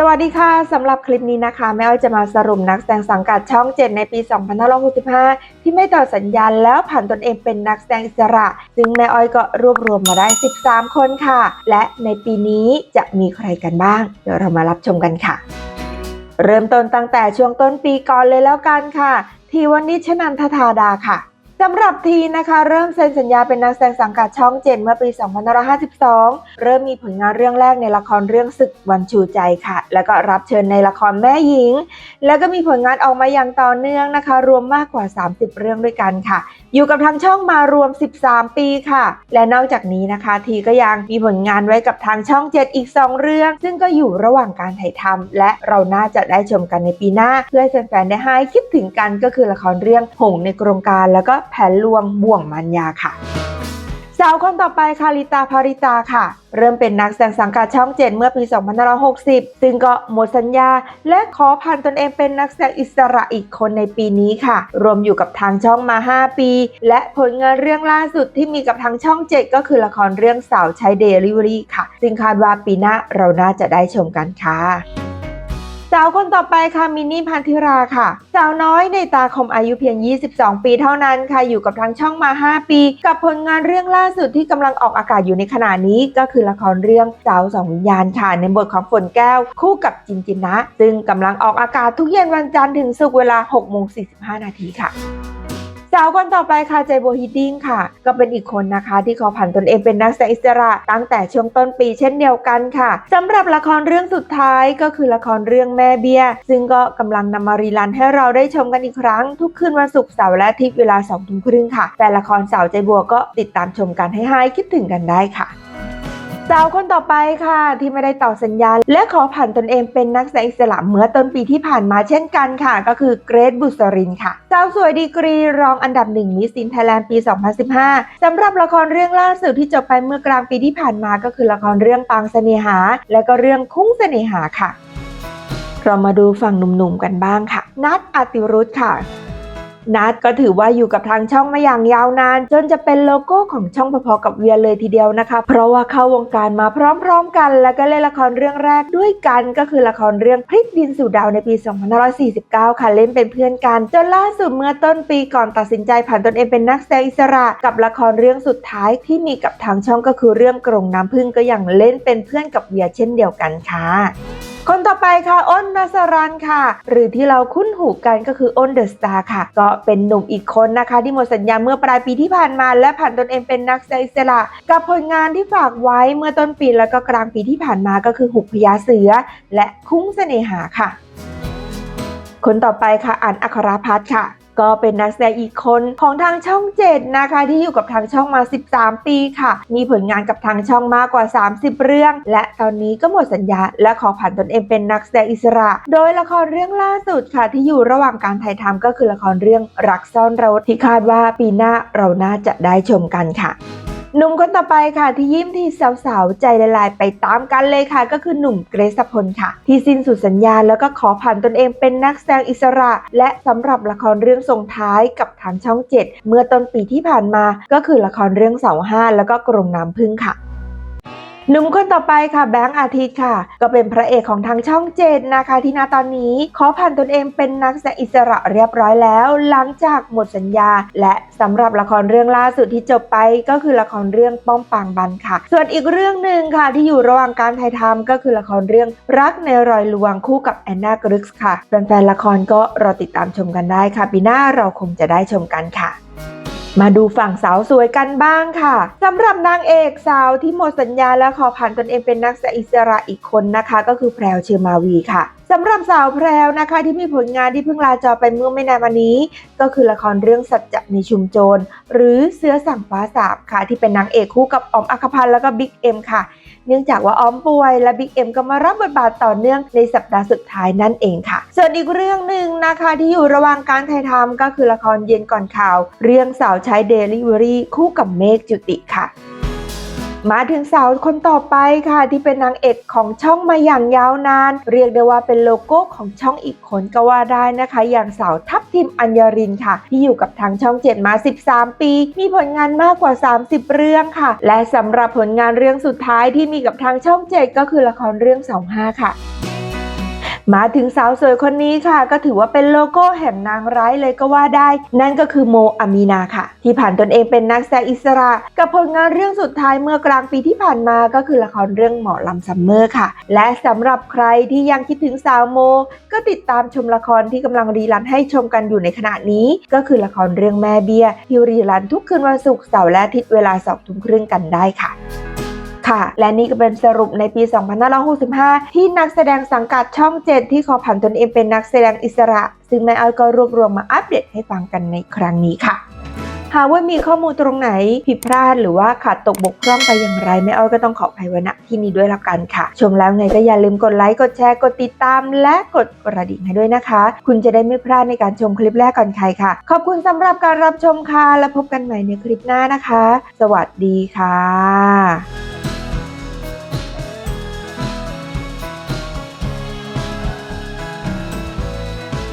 สวัสดีค่ะสำหรับคลิปนี้นะคะแม่อ้อยจะมาสรุปนักแสดงสังกัดช่อง7ในปี 2565 ที่ไม่ต่อสัญญาณแล้วผ่านตนเองเป็นนักแสดงอิสระ ซึ่งแม่อ้อยก็รวบรวมมาได้ 13 คนค่ะ และในปีนี้จะมีใครกันบ้าง เดี๋ยวเรามารับชมกันค่ะ เริ่มต้นตั้งแต่ช่วงต้นปีก่อนเลยแล้วกันค่ะ ทีวันนี้ชนันทธาดาค่ะ สำหรับทีนะคะเริ่มเซ็นสัญญาเป็นนักแสดงสังกัดช่องเจนเมื่อปี2552 เริ่มมีผลงานเรื่องแรกในละครเรื่องศึกวันชูใจค่ะ แล้วก็รับเชิญในละครแม่หญิง แล้วก็มีผลงานออกมาอย่างต่อเนื่องนะคะ รวมมากกว่า 30 เรื่องด้วยกันค่ะ อยู่กับทางช่องมารวม 13 ปีค่ะ และนอกจากนี้นะคะ ทีก็ยังมีผลงานไว้กับทางช่อง 7 อีก 2 เรื่อง ซึ่งก็อยู่ระหว่างการถ่ายทำและเราน่าจะได้ชมกันในปีหน้า เพื่อให้แฟนๆได้หายคิดถึงกันก็คือละครเรื่องหงในกรงการ แล้วก็แผนลวงบ่วงมันยาค่ะ สาวคนต่อไปคาริตาภาริตาค่ะ เริ่มเป็นนักแสดงสังกัดช่องเจ็ดเมื่อปี 2560 ซึ่งก็หมดสัญญา และขอผ่านตนเองเป็นนักแสดงอิสระอีกคนในปีนี้ค่ะ รวมอยู่กับทางช่องมา 5 ปี และผลงานเรื่องล่าสุดที่มีกับทางช่องเจนก็คือละครเรื่องสาวใช้เดลิเวอรี่ค่ะ ซึ่งคาดว่าปีหน้าเราน่าจะได้ชมกันค่ะ สาวคนต่อไปค่ะมินนี่พันธิราค่ะ สาวน้อยในตาคมอายุเพียง 22 ปีเท่านั้นค่ะอยู่กับทางช่องมา 5 ปี กับผลงานเรื่องล่าสุดที่กำลังออกอากาศอยู่ในขณะนี้ก็คือละครเรื่องสาวสองวิญญาณค่ะในบทของฝนแก้ว คู่กับจินจินนะ ซึ่งกำลังออกอากาศทุกเย็นวันจันทร์ถึงศุกร์เวลา6โมง45 นาทีค่ะาวคนต่อไปค่ะเจโบฮิดดิ้งค่ะ ก็เป็นอีกคนนะคะ ที่ขอผ่านตนเองเป็นนักแสดงอิสระตั้งแต่ช่วงต้นปีเช่นเดียวกันค่ะสำหรับละครเรื่องสุดท้ายก็คือละครเรื่องแม่เบี้ย ซึ่งก็กำลังนำมารีลันให้เราได้ชมกันอีกครั้ง ทุกคืนวันศุกร์เสาร์และอาทิตย์เวลา2องทุ่มครึ่งค่ะแต่ละครสาวใจบัวก็ติดตามชมกันให้หายคิดถึงกันได้ค่ะ สาวคนต่อไปค่ะที่ไม่ได้ต่อสัญญา และขอผ่านตนเองเป็นนักแสดงอิสระเมื่อต้นปีที่ผ่านมาเช่นกันค่ะ ก็คือเกรทบุษรินค่ะ สาวสวยดีกรีรองอันดับหนึ่งมิสซินไทยแลนด์ปี 2015สำหรับละครเรื่องล่าสุดที่จบไปเมื่อกลางปีที่ผ่านมาก็คือละครเรื่องปางเสน่หา และก็เรื่องคุ้งเสน่หาค่ะ เรามาดูฝั่งหนุ่มๆกันบ้างค่ะ นัทอติรุธค่ะ นัทก็ถือว่าอยู่กับทางช่องมาอย่างยาวนาน จนจะเป็นโลโก้ของช่องพอๆกับเวียเลยทีเดียวนะคะ เพราะว่าเข้าวงการมาพร้อมๆกัน แล้วก็เล่นละครเรื่องแรกด้วยกันก็คือละครเรื่องพริกดินสู่ดาวในปี 2549 ค่ะเล่นเป็นเพื่อนกัน จนล่าสุดเมื่อต้นปีก่อนตัดสินใจผ่านตนเองเป็นนักแสดงอิสระ กับละครเรื่องสุดท้ายที่มีกับทางช่องก็คือเรื่องกรงน้ำพึ่งก็ยังเล่นเป็นเพื่อนกับเวียเช่นเดียวกันค่ะ คนต่อไปค่ะอ้นนัสรันค่ะ หรือที่เราคุ้นหูกันก็คืออ้นเดอะสตาร์ค่ะ ก็เป็นหนุ่มอีกคนนะคะ ที่หมดสัญญาเมื่อปลายปีที่ผ่านมา และผ่านตนเองเป็นนักแสดงอิสระกับผลงานที่ฝากไว้เมื่อต้นปีแล้วก็กลางปีที่ผ่านมาก็คือหุบพญาเสือ และคุ้งเสน่หาค่ะ คนต่อไปค่ะอันอัครพัฒน์ค่ะ ก็เป็นนักแสดงอีกคนของทางช่องเจ็ดนะคะ ที่อยู่กับทางช่องมา 13 ปีค่ะ มีผลงานกับทางช่องมากกว่า 30 เรื่อง และตอนนี้ก็หมดสัญญา และขอผ่านตนเองเป็นนักแสดงอิสระ โดยละครเรื่องล่าสุดค่ะ ที่อยู่ระหว่างการถ่ายทำก็คือละครเรื่องรักซ่อนเรถที่คาดว่าปีหน้าเราน่าจะได้ชมกันค่ะ หนุ่มคนต่อไปค่ะ ที่ยิ้มที่สาวๆ ใจละลายไปตามกันเลยค่ะ ก็คือหนุ่มเกรซพลค่ะ ที่สิ้นสุดสัญญาแล้วก็ขอผ่านตนเองเป็นนักแสดงอิสระ และสำหรับละครเรื่องส่งท้ายกับทางช่อง 7 เมื่อต้นปีที่ผ่านมา ก็คือละครเรื่องเสาห้าแล้วก็กรงน้ำพึ่งค่ะ หนุ่มคนต่อไปค่ะแบงค์อาทิตย์ค่ะ ก็เป็นพระเอกของทางช่องเจ็ดนะคะ ที่ณตอนนี้ขอผ่านตนเองเป็นนักแสดงอิสระเรียบร้อยแล้ว หลังจากหมดสัญญา และสำหรับละครเรื่องล่าสุดที่จบไปก็คือละครเรื่องป้อมปางบันค่ะ ส่วนอีกเรื่องหนึ่งค่ะที่อยู่ระหว่างการถ่ายทำก็คือละครเรื่องรักในรอยลวงคู่กับแอนนากรึกส์ค่ะแฟนๆละครก็รอติดตามชมกันได้ค่ะปีหน้าเราคงจะได้ชมกันค่ะ มาดูฝั่งสาวสวยกันบ้างค่ะสำหรับนางเอกสาวที่หมดสัญญาและขอผ่านตนเองเป็นนักแสดงอิสระอีกคนนะคะ ก็คือแพรวเชอมาวีค่ะสำหรับสาวแพรวนะคะที่มีผลงานที่เพิ่งลาจอไปเมื่อไม่นานมานี้ ก็คือละครเรื่องสัจจะในชุมโจร หรือเสือสั่งฟ้าสาบค่ะ ที่เป็นนางเอกคู่กับออมอัคพันธ์แล้วก็บิ๊กเอ็มค่ะ เนื่องจากว่าอ้อมป่วยและบิ๊กเอ็มก็มารับบทบาทต่อเนื่องในสัปดาห์สุดท้ายนั่นเองค่ะ ส่วนอีกเรื่องหนึ่งนะคะที่อยู่ระหว่างการถ่ายทำก็คือละครเย็นก่อนข่าว เรื่องสาวใช้เดลิเวอรี่คู่กับเมฆจุติค่ะ มาถึงสาวคนต่อไปค่ะ ที่เป็นนางเอกของช่องมาอย่างยาวนาน เรียกได้ว่าเป็นโลโก้ของช่องอีกคนก็ว่าได้นะคะ อย่างสาวทัพทิมอัญญรินค่ะ ที่อยู่กับทางช่องเจ็ดมา 13 ปี มีผลงานมากกว่า 30 เรื่องค่ะ และสำหรับผลงานเรื่องสุดท้ายที่มีกับทางช่องเจ็ดก็คือละครเรื่อง 25 ค่ะ มาถึงสาวสวยคนนี้ค่ะ ก็ถือว่าเป็นโลโก้แห่งนางร้ายเลยก็ว่าได้ นั่นก็คือโมอามีนาค่ะ ที่ผ่านตนเองเป็นนักแสดงอิสระ กับผลงานเรื่องสุดท้ายเมื่อกลางปีที่ผ่านมาก็คือละครเรื่องหมอลำซัมเมอร์ค่ะ และสำหรับใครที่ยังคิดถึงสาวโม ก็ติดตามชมละครที่กำลังรีรันให้ชมกันอยู่ในขณะนี้ ก็คือละครเรื่องแม่เบี้ยที่รีรันทุกคืนวันศุกร์เสาร์และอาทิตย์เวลาสองทุ่มครึ่งกันได้ค่ะ ค่ะ และนี่ก็เป็นสรุปในปี 2565 ที่นักแสดงสังกัดช่อง 7 ที่ขอผ่านตนเองเป็นนักแสดงอิสระ ซึ่งแม่อ้อยก็รวบรวมมาอัปเดตให้ฟังกันในครั้งนี้ค่ะหากว่ามีข้อมูลตรงไหนผิดพลาดหรือว่าขาดตกบกพร่องไปอย่างไรแม่อ้อยก็ต้องขออภัยไว้ณที่นี้ด้วยละกันค่ะ ชมแล้วไงก็อย่าลืมกดไลค์กดแชร์กดติดตาม และกดกระดิ่งให้ด้วยนะคะ คุณจะได้ไม่พลาดในการชมคลิปแรกก่อนใครค่ะ ขอบคุณสำหรับการรับชมค่ะและพบกันใหม่ในคลิปหน้านะคะ สวัสดีค่ะ